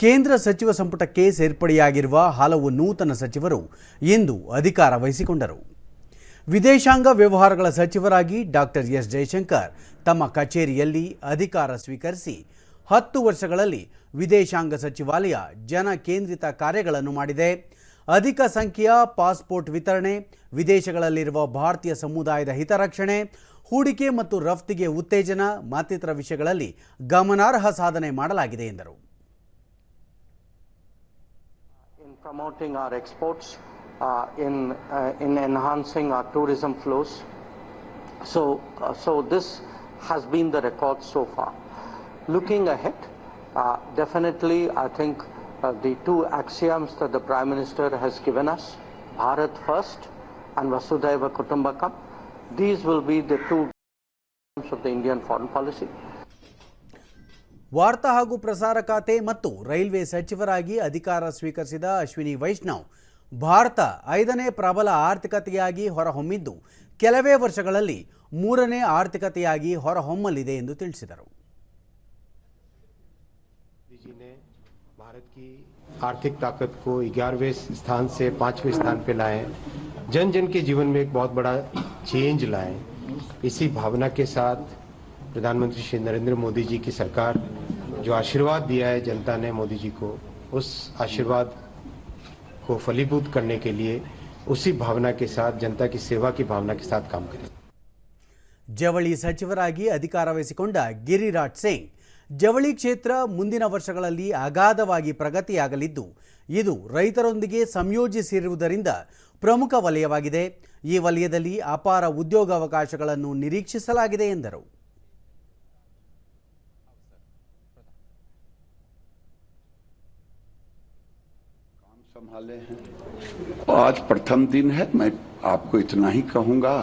ಕೇಂದ್ರ ಸಚಿವ ಸಂಪುಟಕ್ಕೆ ಸೇರ್ಪಡೆಯಾಗಿರುವ ಹಲವು ನೂತನ ಸಚಿವರು ಇಂದು ಅಧಿಕಾರ ವಹಿಸಿಕೊಂಡರು. ವಿದೇಶಾಂಗ ವ್ಯವಹಾರಗಳ ಸಚಿವರಾಗಿ ಡಾಕ್ಟರ್ ಎಸ್ ಜಯಶಂಕರ್ ತಮ್ಮ ಕಚೇರಿಯಲ್ಲಿ ಅಧಿಕಾರ ಸ್ವೀಕರಿಸಿ ಹತ್ತು ವರ್ಷಗಳಲ್ಲಿ ವಿದೇಶಾಂಗ ಸಚಿವಾಲಯ ಜನ ಕೇಂದ್ರಿತ ಕಾರ್ಯಗಳನ್ನು ಮಾಡಿದೆ. ಅಧಿಕ ಸಂಖ್ಯೆಯ ಪಾಸ್ಪೋರ್ಟ್ ವಿತರಣೆ, ವಿದೇಶಗಳಲ್ಲಿರುವ ಭಾರತೀಯ ಸಮುದಾಯದ ಹಿತರಕ್ಷಣೆ, ಹೂಡಿಕೆ ಮತ್ತು ರಫ್ತಿಗೆ ಉತ್ತೇಜನ ಮತ್ತಿತರ ವಿಷಯಗಳಲ್ಲಿ ಗಮನಾರ್ಹ ಸಾಧನೆ ಮಾಡಲಾಗಿದೆ ಎಂದರು. Promoting our exports, uh, in, uh, in enhancing our tourism flows. So, uh, so this has been the record so far. Looking ahead, uh, definitely I think uh, the two axioms that the Prime Minister has given us, Bharat first and Vasudhaiva Kutumbakam, these will be the two of the Indian foreign policy. ವಾರ್ತಾ ಹಾಗೂ ಪ್ರಸಾರ ಖಾತೆ ಮತ್ತು railway ಸಚಿವರಾಗಿ ಅಧಿಕಾರ ಸ್ವೀಕರಿಸಿದ ಅಶ್ವಿನಿ ವೈಷ್ಣವ್ ಭಾರತ ಐದನೇ ಪ್ರಬಲ ಆರ್ಥಿಕತೆಯಾಗಿ ಹೊರಹೊಮ್ಮಿದ್ದು ಕೆಲವೇ ವರ್ಷಗಳಲ್ಲಿ ಮೂರನೇ ಆರ್ಥಿಕತೆಯಾಗಿ ಹೊರಹೊಮ್ಮಲಿದೆ ಎಂದು ತಿಳಿಸಿದರು मोदी जी ने भारत की आर्थिक ताकत को 11वें स्थान से पांचवें स्थान पे लाए जन जन के जीवन में एक बहुत बड़ा चेंज लाए इसी भावना के साथ प्रधानमंत्री श्री नरेंद्र मोदी जी की सरकार जो आशीर्वाद दिया है जनता ने मोदी जी को उस आशीर्वाद को फलीभूत करने के लिए उसी भावना के साथ जनता की सेवा की भावना के साथ काम करें ಜವಳಿ ಸಚಿವರಾಗಿ ಅಧಿಕಾರ ವಹಿಸಿಕೊಂಡ ಗಿರಿರಾಜ್ ಸಿಂಗ್ ಜವಳಿ ಕ್ಷೇತ್ರ ಮುಂದಿನ ವರ್ಷಗಳಲ್ಲಿ ಅಗಾಧವಾಗಿ ಪ್ರಗತಿಯಾಗಲಿದ್ದು ಇದು ರೈತರೊಂದಿಗೆ ಸಂಯೋಜಿಸಿರುವುದರಿಂದ ಪ್ರಮುಖ ವಲಯವಾಗಿದೆ ಈ ವಲಯದಲ್ಲಿ ಅಪಾರ ಉದ್ಯೋಗಾವಕಾಶಗಳನ್ನು ನಿರೀಕ್ಷಿಸಲಾಗಿದೆ ಎಂದರು संभाले हैं। आज प्रथम दिन है, मैं आपको इतना ही कहूँगा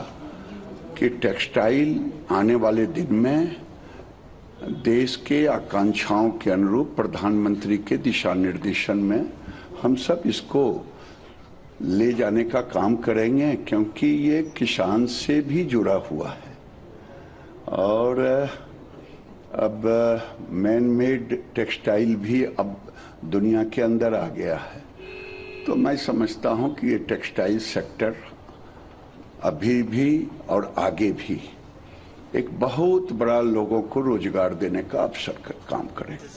कि टेक्सटाइल आने वाले दिन में देश के आकांक्षाओं के अनुरूप प्रधानमंत्री के दिशा निर्देशन में हम सब इसको ले जाने का काम करेंगे, क्योंकि ये किसान से भी जुड़ा हुआ है। और, अब मैन मेड टेक्सटाइल भी अब दुनिया के अंदर आ गया है। तो मैं समझता हूं कि ये टेक्सटाइल सेक्टर अभी भी और आगे भी एक बहुत बड़ा लोगों को रोजगार देने का अवसर का काम करेगा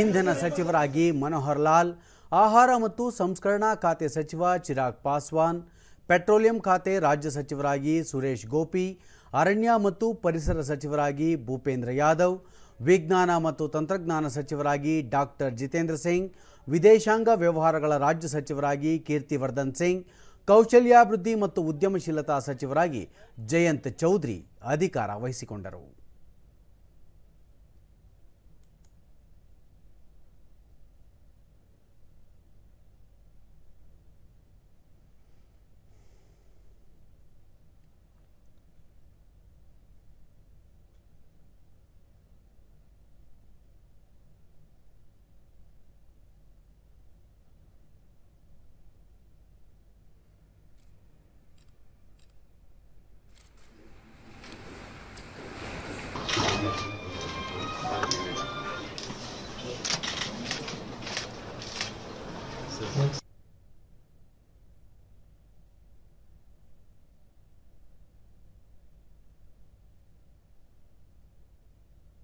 ಇಂಧನ ಸಚಿವರಾಗಿ ಮನೋಹರ್ ಲಾಲ್ ಆಹಾರ ಮತ್ತು ಸಂಸ್ಕರಣಾ ಖಾತೆ ಸಚಿವ ಚಿರಾಗ್ ಪಾಸ್ವಾನ್ ಪೆಟ್ರೋಲಿಯಂ ಖಾತೆ ರಾಜ್ಯ ಸಚಿವರಾಗಿ ಸುರೇಶ್ ಗೋಪಿ ಅರಣ್ಯ ಮತ್ತು ಪರಿಸರ ಸಚಿವರಾಗಿ ಭೂಪೇಂದ್ರ ಯಾದವ್ ವಿಜ್ಞಾನ ಮತ್ತು ತಂತ್ರಜ್ಞಾನ ಸಚಿವರಾಗಿ ಡಾಕ್ಟರ್ ಜಿತೇಂದ್ರ ಸಿಂಗ್ ವಿದೇಶಾಂಗ ವ್ಯವಹಾರಗಳ ರಾಜ್ಯ ಸಚಿವರಾಗಿ ಕೀರ್ತಿವರ್ಧನ್ ಸಿಂಗ್ ಕೌಶಲ್ಯಾಭಿವೃದ್ಧಿ ಮತ್ತು ಉದ್ಯಮಶೀಲತಾ ಸಚಿವರಾಗಿ ಜಯಂತ್ ಚೌಧರಿ ಅಧಿಕಾರ ವಹಿಸಿಕೊಂಡರು.